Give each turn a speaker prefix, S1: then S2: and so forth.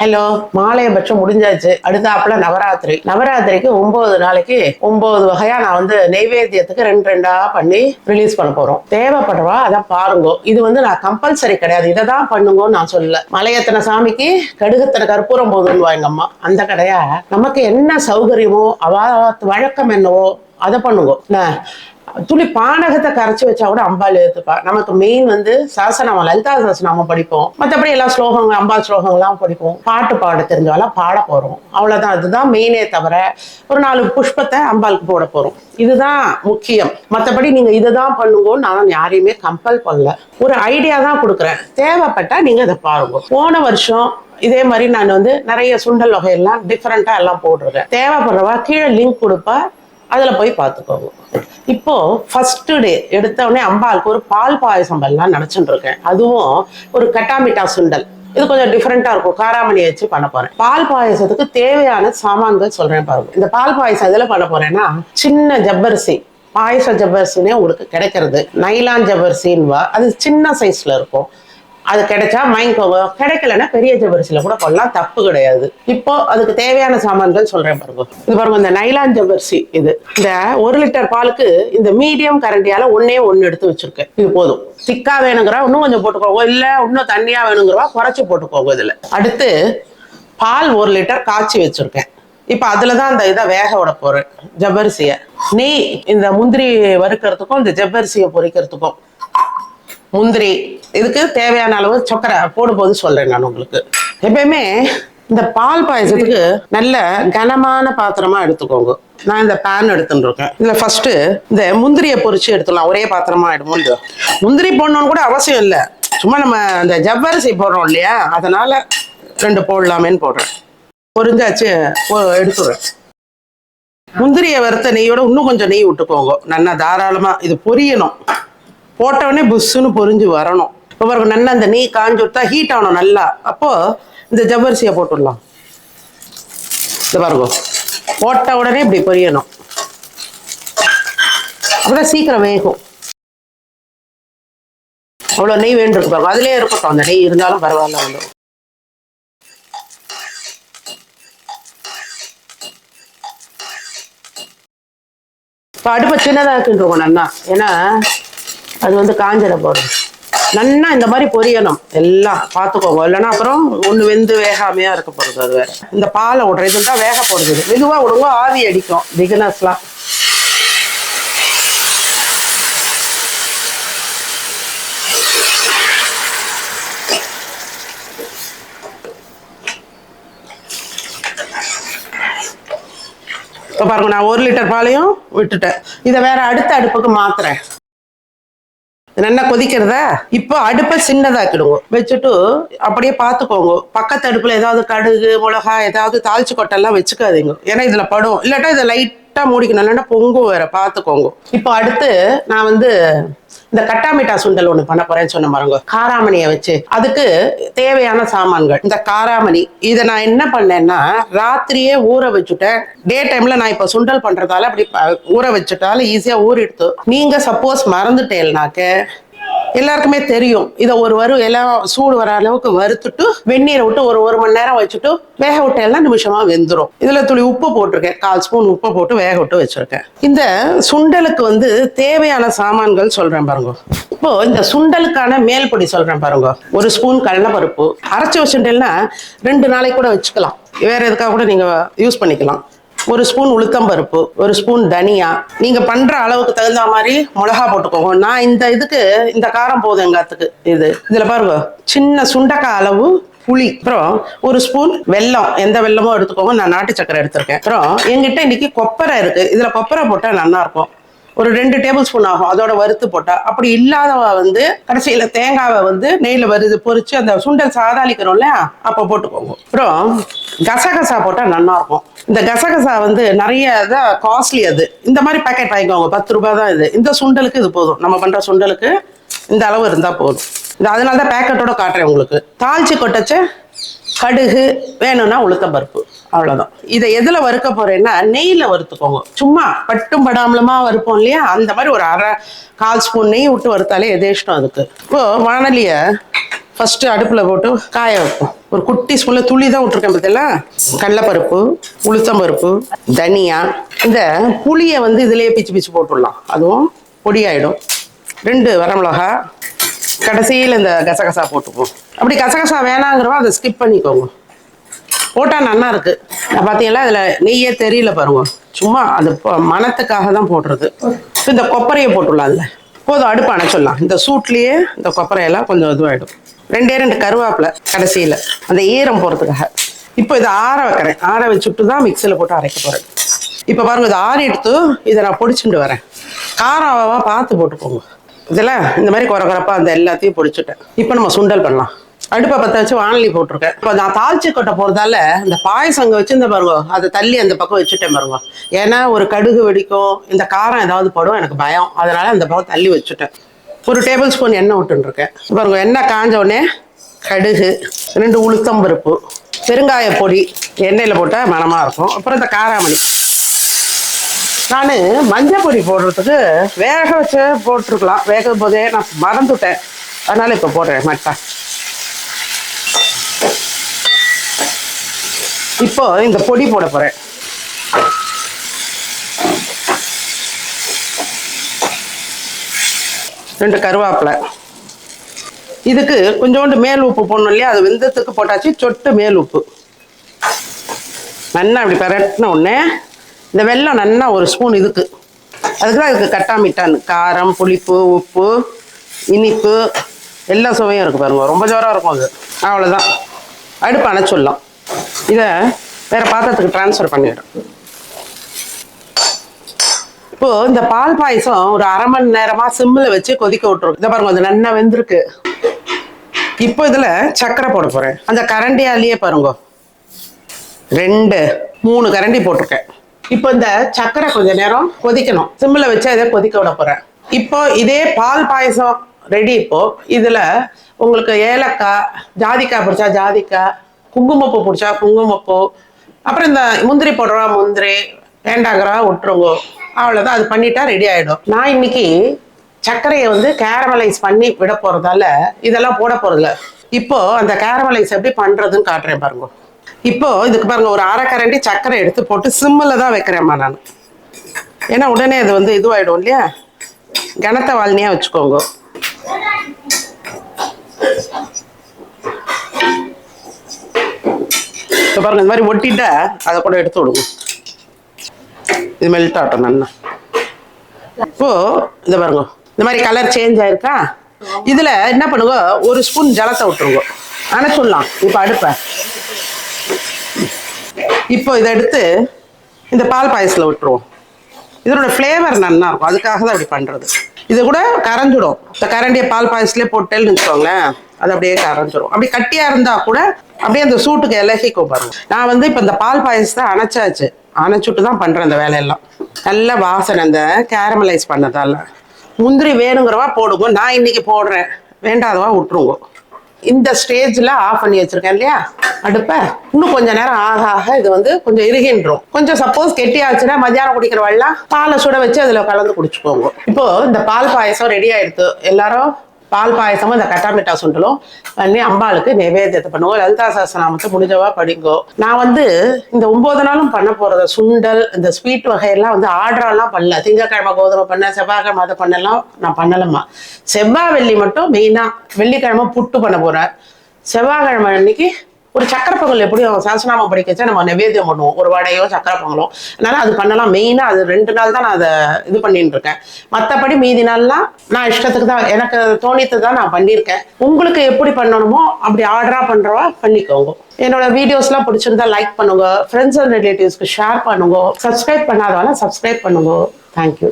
S1: Hello மாலையபட்சம் முடிஞ்சாச்சு. அடுத்தாப்புல நவராத்திரி. நவராத்திரிக்கு ஒன்பது நாளைக்கு ஒன்பது வகையா நான் வந்து நெய்வேத்தியத்துக்கு ரெண்டு ரெண்டா பண்ணி ரிலீஸ் பண்ண போறோம். தேவைப்படுறவா அதை பாருங்க. இது வந்து நான் கம்பல்சரி கிடையாது. இதை தான் பண்ணுங்கன்னு நான் சொல்லல. மலையத்தனை சாமிக்கு கடுகத்தனை கற்பூரம் போதுன்னு எங்க அம்மா. அந்த கடையா? நமக்கு என்ன சௌகரியமோ அவ வழக்கம் என்னவோ அதை பண்ணுங்க. துளி பானகத்தை கரைச்சி வச்சா கூட அம்பாள் ஏத்துப்பா நமக்கு மெயின் வந்து சாசனம் லலிதா சாசனம் படிப்போம். மற்றபடி எல்லா ஸ்லோகங்கள் அம்பாள் ஸ்லோகங்கள்லாம் படிப்போம். பாட்டு பாட தெரிஞ்சவெல்லாம் பாட போறோம். அவ்வளவுதான். அதுதான் மெயினே தவிர ஒரு நாலு புஷ்பத்தை அம்பாளுக்கு போட போறோம். இதுதான் முக்கியம். மற்றபடி நீங்க இதுதான் பண்ணுங்கன்னு நான் யாரையுமே கம்பல் பண்ணல. ஒரு ஐடியா தான் கொடுக்குறேன். தேவைப்பட்டா நீங்க அதை பாருங்க. போன வருஷம் இதே மாதிரி நான் வந்து நிறைய சுண்டல் வகையெல்லாம் டிஃப்ரெண்டா எல்லாம் போட்டிருக்கேன். தேவைப்படுறவா கீழே லிங்க் கொடுப்பா. அதில் போய் பார்த்துக்கோங்க. இப்போ ஃபர்ஸ்ட் டே எடுத்த உடனே அம்பாளுக்கு ஒரு பால் பாயசம் எல்லாம் நினைச்சுட்டு இருக்கேன் அதுவும் ஒரு கட்டாமிட்டா சுண்டல். இது கொஞ்சம் டிஃப்ரெண்ட்டாக இருக்கும். காராமணி வச்சு பண்ண போறேன். பால் பாயசத்துக்கு தேவையான சாமான்கள் சொல்றேன் பாருங்க. இந்த பால் பாயசம் இதில் பண்ண போறேன்னா சின்ன ஜப்பரிசி பாயச ஜவ்வரிசினே உங்களுக்கு கிடைக்கிறது. நைலான் ஜவ்வரிசின்வா அது சின்ன சைஸில் இருக்கும். அது கிடைச்சா வாங்கிக்கோங்க கிடைக்கலன்னா பெரிய ஜவ்வரிசியில கூட கொள்ளலாம் தப்பு கிடையாது. இப்போ அதுக்கு தேவையான சாமான்கள் சொல்றேன் பாருங்க. இது பாருங்க இந்த நைலான் ஜவ்வரிசி இது. இந்த ஒரு லிட்டர் பாலுக்கு இந்த மீடியம் கரண்டியால ஒன்னே ஒன்னு எடுத்து வச்சிருக்கேன். இது போதும். திக்கா வேணுங்கிறா இன்னும் கொஞ்சம் போட்டுக்கோங்க. இல்ல இன்னும் தண்ணியா வேணுங்கிறவா குறைச்சு போட்டுக்கோங்க இதுல. அடுத்து பால் ஒரு லிட்டர் காய்ச்சி வச்சிருக்கேன். இப்போ அதில் தான் அந்த இதை வேக விட போகிறேன் ஜவ்வரிசியை. நெய் இந்த முந்திரி வறுக்கிறதுக்கும் இந்த ஜவ்வரிசியை பொரிக்கிறதுக்கும். முந்திரி. இதுக்கு தேவையான அளவு சக்கரை போடும்போது சொல்றேன் நான் உங்களுக்கு. எப்பயுமே இந்த பால் பாயசத்துக்கு நல்ல கனமான பாத்திரமா எடுத்துக்கோங்க. நான் இந்த பேன் எடுத்துட்டு இருக்கேன் இதுல ஃபர்ஸ்ட் இந்த முந்திரியை பொறிச்சு எடுத்துடலாம். ஒரே பாத்திரமா ஆயிடும் முந்திரி போடணும்னு கூட அவசியம் இல்லை. சும்மா நம்ம அந்த ஜவ்வரிசி போடுறோம் இல்லையா? அதனால ரெண்டு போடலாமேன்னு போடுறேன். பொறிஞ்சாச்சு எடுத்துடுறேன். முந்திரியை வறுத்த நெய்யோட இன்னும் கொஞ்சம் நெய் விட்டுக்கோங்க. நல்லா தாராளமா இது பொரியணும். போட்ட உடனே புஷ்ஷுன்னு பொரிஞ்சு வரணும். இப்போ பாருங்க நல்லா அந்த நெய் காஞ்சு விட்டா ஹீட் ஆகணும் நல்லா. அப்போ இந்த ஜவ்வரிசியை போட்டுடலாம். இந்த பாருங்க. போட்ட உடனே இப்படி பொரியணும். அப்பதான் சீக்கிரம் வேகும். அவ்வளோ நெய் வேண்டிருக்கு பாருங்க. அதுலயே இருக்கட்டும். அந்த நெய் இருந்தாலும் பரவாயில்ல வந்துடும் இப்போ அடுப்பை சின்னதாக இருக்குன்றோம் நல்லா. ஏன்னா அது வந்து காஞ்சிட போடும் நல்லா இந்த மாதிரி பொரியணும். எல்லாம் பார்த்துக்கோங்க இல்லைன்னா அப்புறம் ஒன்று வெந்து வேகாமையா இருக்க போகிறது அது வேற. இந்த பாலை விடுற இது தான் வேக போடுது. மெதுவாக விடுங்க. ஆவி அடிக்கும். பிகினர்ஸ்லாம் இப்போ பாருங்க நான் ஒரு லிட்டர் பாலையும் விட்டுட்டேன். இதை வேற அடுத்த அடுப்புக்கு மாத்துறேன். நல்லா கொதிக்கிறதா இப்போ அடுப்பை சின்னதாக்கிடுங்க வச்சுட்டு அப்படியே பார்த்துக்கோங்க பக்கத்து அடுப்பில் ஏதாவது கடுகு மிளகா ஏதாவது தாளிச்சு கொட்டெல்லாம் வச்சுக்காதீங்க. ஏன்னா இதில் படும். இல்லாட்டா இதை லைட்டா மூடிக்கணும். இல்லைன்னா பொங்கும் வேற பார்த்துக்கோங்க. இப்போ அடுத்து நான் வந்து இந்த கட்டாமிட்டா சுண்டல் ஒண்ணு பண்ண போறேன்னு சொன்ன பாருங்க. காராமணியை வச்சு. அதுக்கு தேவையான சாமான்கள். இந்த காராமணி இதை நான் என்ன பண்ணேன்னா ராத்திரியே ஊற வச்சுட்டேன். டே டைம்ல நான் இப்போ சுண்டல் பண்றதால அப்படி ஊற வச்சுட்டால ஈஸியா ஊறிடுத்து. நீங்க சப்போஸ் மறந்துட்டேன்னாக்க எல்லாருக்குமே தெரியும். இதை ஒரு வரும் எல்லாம் சூடு வர அளவுக்கு வறுத்துட்டு வெந்நீரை விட்டு ஒரு ஒரு மணி நேரம் வச்சுட்டு வேக விட்டு எல்லாம் நிமிஷமா வெந்துடும் இதுல துளி உப்பு போட்டிருக்கேன். கால் ஸ்பூன் உப்பு போட்டு வேக விட்டு வச்சிருக்கேன். இந்த சுண்டலுக்கு வந்து தேவையான சாமான்கள் சொல்றேன் பாருங்க. இப்போ இந்த சுண்டலுக்கான மேல் பொடி சொல்றேன் பாருங்க. ஒரு ஸ்பூன் கடலைப்பருப்பு. அரைச்சி வச்சுட்டேன்னா ரெண்டு நாளைக்கு கூட வச்சுக்கலாம். வேற எதுக்காக கூட நீங்க யூஸ் பண்ணிக்கலாம். ஒரு ஸ்பூன் உளுத்தம்பருப்பு ஒரு ஸ்பூன் தனியா. நீங்க பண்ற அளவுக்கு தகுந்த மாதிரி மிளகா போட்டுக்கோங்க. நான் இந்த இதுக்கு இந்த காரம் போதும் எங்காத்துக்கு இது இதுல பாருங்க. சின்ன சுண்டக்காய் அளவு புளி. அப்புறம் ஒரு ஸ்பூன் வெல்லம். எந்த வெல்லமோ எடுத்துக்கோங்க. நான் நாட்டு சக்கரை எடுத்திருக்கேன். அப்புறம் என்கிட்ட இன்னைக்கு கொப்பரை இருக்கு. இதுல கொப்பரை போட்டா நல்லா இருக்கும். ஒரு ரெண்டு டேபிள் ஸ்பூன் ஆகும். அதோட வறுத்து போட்டா. அப்படி இல்லாதவ வந்து கடைசியில தேங்காவை வந்து நெய்ல வருது பொறிச்சு அந்த சுண்டல் சாதாளிக்கிறோம்ல அப்ப போட்டுக்கோங்க. அப்புறம் கசகசா போட்டா நல்லா இருக்கும் இந்த கசகசா வந்து நிறைய இதாக காஸ்ட்லி அது. இந்த மாதிரி பேக்கெட் வாங்கிக்கோங்க. பத்து ரூபாய் தான் இது. இந்த சுண்டலுக்கு இது போதும். நம்ம பண்ற சுண்டலுக்கு இந்த அளவு இருந்தா போதும். இது அதனால தான் பேக்கெட்டோட காட்டுறேன் உங்களுக்கு. தாளிச்சு கொட்டச்ச கடுகு வேணும்னா உளுத்தம் பருப்பு. அவ்வளவுதான். இதை எதுல வறுக்க போறேன்னா நெய்ல வறுத்துக்கோங்க. சும்மா பட்டும் படாமலுமா வறுப்போம் இல்லையா? அந்த மாதிரி ஒரு அரை கால் ஸ்பூன் நெய் விட்டு வறுத்தாலே எதேஷ்டம் அதுக்கு. இப்போ வானலிய ஃபர்ஸ்ட் அடுப்புல போட்டு காய வைப்போம். ஒரு குட்டி ஸ்பூன்ல துளி தான் விட்டுருக்கேன் பார்த்தீங்களா? கடலைப்பருப்பு உளுத்தம்பருப்பு தனியா. இந்த புளியை வந்து இதுலயே பிச்சு பிச்சு போட்டுடலாம். அதுவும் பொடியாயிடும் ரெண்டு வரமிளகா. கடைசியில் இந்த கசகசா போட்டுப்போம். அப்படி கசகசா வேணாங்கிறவா அதை ஸ்கிப் பண்ணிக்கோங்க. போட்டால் நல்லா இருக்கு. நான் பார்த்தீங்களா இதில் நெய்யே தெரியல பாருங்க. சும்மா அது மனத்துக்காக மணத்துக்காக தான் போடுறது. இந்த கொப்பரையை போட்டுடலாம் அதில். போதும் அடுப்பு அணைச்சிடலாம். இந்த சூட்லேயே இந்த கொப்பரையெல்லாம் கொஞ்சம் இதுவாகிடும் ரெண்டே ரெண்டு கருவேப்பிலை கடைசியில். அந்த ஈரம் போகிறதுக்காக இப்போ இதை ஆற வைக்கிறேன். ஆற வச்சுட்டு தான் மிக்சியில் போட்டு அரைக்க போகிறேன் இப்போ பாருங்கள் இதை ஆறி எடுத்து இதை நான் பொடிச்சுட்டு வரேன். காரம் பார்த்து போட்டுக்கோங்க. இதில் இந்த மாதிரி குறை அந்த எல்லாத்தையும் பொடிச்சுட்டேன். இப்போ நம்ம சுண்டல் பண்ணலாம். அடுப்பை பற்ற வச்சு வானலி போட்டிருக்கேன். இப்போ நான் தாழ்ச்சி கொட்டை போகிறதால இந்த பாயசங்க வச்சுருந்தேன் பாருங்க. அதை தள்ளி அந்த பக்கம் வச்சுட்டேன் பாருங்க. ஏன்னா ஒரு கடுகு வெடிக்கும். இந்த காரம் ஏதாவது படும் எனக்கு பயம். அதனால அந்த பக்கம் தள்ளி வச்சுட்டேன். ஒரு டேபிள் ஸ்பூன் எண்ணெய் விட்டுருக்கேன் பாருங்க எண்ணெய் காஞ்ச உடனே கடுகு ரெண்டு உளுத்தம் பருப்பு பெருங்காய பொடி எண்ணெயில் போட்டால் மனமாக இருக்கும். அப்புறம் இந்த காராமணி. நான் மஞ்சள் பொடி போடுறதுக்கு வேக வச்சு போட்டிருக்கலாம். வேக போதே நான் மறந்துட்டேன். அதனால இப்போ போடுறேன் மட்டா. இப்போ இந்த பொடி போட போகிறேன் ரெண்டு கருவேப்பிலை. இதுக்கு கொஞ்சோண்டு மேல் உப்பு போடணும் இல்லையா? அது வெந்தத்துக்கு போட்டாச்சு சொட்டு மேல் உப்பு. நல்லா அப்படி பரட்டின உடனே இந்த வெல்லம் நல்லா ஒரு ஸ்பூன் இதுக்கு. அதுக்கு தான் இதுக்கு கட்டாமிட்டான் காரம் புளிப்பு உப்பு இனிப்பு எல்லா சுவையும் இருக்குது பாருங்க. ரொம்ப ஜோராக இருக்கும் அது. அவ்வளோதான் அடுப்பு அணைச்சிடலாம் இதை வேற பாத்திரத்துக்கு ட்ரான்ஸ்ஃபர் பண்ணிடுறோம் இப்போ இந்த பால் பாயசம் ஒரு அரை மணி நேரமா சிம்மில் வச்சு கொதிக்க விட்டுரும் இதை பாருங்க அது நல்லா வெந்திருக்கு. இப்போ இதில் சர்க்கரை போட போகிறேன் அந்த கரண்டியாலேயே பாருங்க. ரெண்டு மூணு கரண்டி போட்டிருக்கேன். இப்போ இந்த சர்க்கரை கொஞ்ச நேரம் கொதிக்கணும். சிம்மில் வச்சு இதை கொதிக்க விட போகிறேன் இப்போ இதே பால் பாயசம் ரெடி இப்போ. இதில் உங்களுக்கு ஏலக்காய் ஜாதிக்காய் பிடிச்சா ஜாதிக்காய் குங்குமப்பூ பிடிச்சா குங்குமப்பூ. அப்புறம் இந்த முந்திரி போடுறா முந்திரி வேண்டாங்கிறா விட்டுருங்க. அவ்வளோதான் அது பண்ணிட்டா ரெடி ஆகிடும் நான் இன்னைக்கு சர்க்கரையை வந்து கேரமலைஸ் பண்ணி விட போகிறதால இதெல்லாம் போட போகிறதில்ல இப்போ அந்த கேரமலைஸ் எப்படி பண்ணுறதுன்னு காட்டுறேன் பாருங்க. இப்போ இதுக்கு பாருங்க ஒரு அரை கரண்டி சர்க்கரை எடுத்து போட்டு சிம்மில் தான் வைக்கிறேம்மா நான். ஏன்னா உடனே அது வந்து இதுவாகிடும் இல்லையா? கனத்த வாழ்னியாக வச்சுக்கோங்க. இப்போ பாருங்க இந்த மாதிரி ஒட்டிட்டா அதை கூட எடுத்து விடுங்க. இது மெல்ட் ஆகட்டும் நல்லா. இப்போ இதை பாருங்க இந்த மாதிரி கலர் சேஞ்ச் ஆயிருக்கா? இதுல என்ன பண்ணுங்க ஒரு ஸ்பூன் ஜலத்தை விட்டுருங்க. அணைச்சுடலாம் இப்போ அடுப்பை. இப்போ இதை எடுத்து இந்த பால் பாயசத்தில் விட்டுருவோம். இதனோட ஃப்ளேவர் நல்லா இருக்கும் அதுக்காக தான் அப்படி பண்ணுறது இது கூட கரைஞ்சிடும். இந்த கரண்டியை பால் பாயசத்துலேயே போட்டேன்னு வச்சுக்கோங்களேன். அது அப்படியே கரைஞ்சிரும் அப்படி கட்டியாக இருந்தால் கூட அப்படியே அந்த சூட்டுக்கு இலகிக்கும் பாருங்க. நான் வந்து இப்போ இந்த பால் பாயசத்தை அணைச்சாச்சு. அணைச்சுட்டு தான் பண்ணுறேன் இந்த வேலையெல்லாம். நல்ல வாசனை இந்த கேரமலைஸ் பண்ணதால. முந்திரி வேணுங்கிறவா போடுங்க. நான் இன்னைக்கு போடுறேன். வேண்டாதவா விட்டுருங்க. இந்த ஸ்டேஜ்ல ஆஃப் பண்ணி வச்சிருக்கேன் இல்லையா? அடுப்பை. இன்னும் கொஞ்ச நேரம் ஆக ஆக இது வந்து கொஞ்சம் இறுகின்றோம். கொஞ்சம் சப்போஸ் கெட்டியாச்சுன்னா மத்தியானம் குடிக்கிற வெள்ளம் பாலை சுட வச்சு அதுல கலந்து குடிச்சுக்கோங்க. இப்போ இந்த பால் பாயசம் ரெடி ஆயிடுத்து. எல்லாரும் பால் பாயசமும் இந்த கட்டாமிட்டா சுண்டலும் பண்ணி அம்பாளுக்கு நைவேத்தியத்தை பண்ணுவோம். லலிதா சாஸ்திரநாமத்தை முடிஞ்சவா படிங்கோ. நான் வந்து இந்த ஒன்பது நாளும் பண்ண போறது சுண்டல் இந்த ஸ்வீட் வகையெல்லாம் வந்து ஆர்டரெல்லாம் பண்ணல. திங்கக்கிழமை கோதுமை பண்ண செவ்வாய்க்கிழமை அதை பண்ணலாம். நான் பண்ணலம்மா. செவ்வாய் வெள்ளி மட்டும் மெயினாக வெள்ளிக்கிழமை புட்டு பண்ண போறேன். செவ்வாய்க்கிழமை அன்னைக்கு ஒரு சக்கர பொங்கல் எப்படியும் சாசனாமம் படிக்க வச்சா நம்ம நைவேத்தியம் பண்ணுவோம். ஒரு வடையோ சக்கர பொங்கலோ. அதனால அது பண்ணலாம். மெயினாக அது ரெண்டு நாள் தான் நான் அதை இது பண்ணிட்டு இருக்கேன். மற்றபடி மீதி நாள்லாம் நான் இஷ்டத்துக்கு தான் எனக்கு தோணித்து தான் நான் பண்ணியிருக்கேன். உங்களுக்கு எப்படி பண்ணணுமோ அப்படி ஆர்டராக பண்ணுறவா பண்ணிக்கோங்க. என்னோட வீடியோஸ்லாம் பிடிச்சிருந்தா லைக் பண்ணுங்க. ஃப்ரெண்ட்ஸ் அண்ட் ரிலேட்டிவ்ஸ்க்கு ஷேர் பண்ணுங்க. சப்ஸ்கிரைப் பண்ணாதவங்க சப்ஸ்கிரைப் பண்ணுங்க. Thank you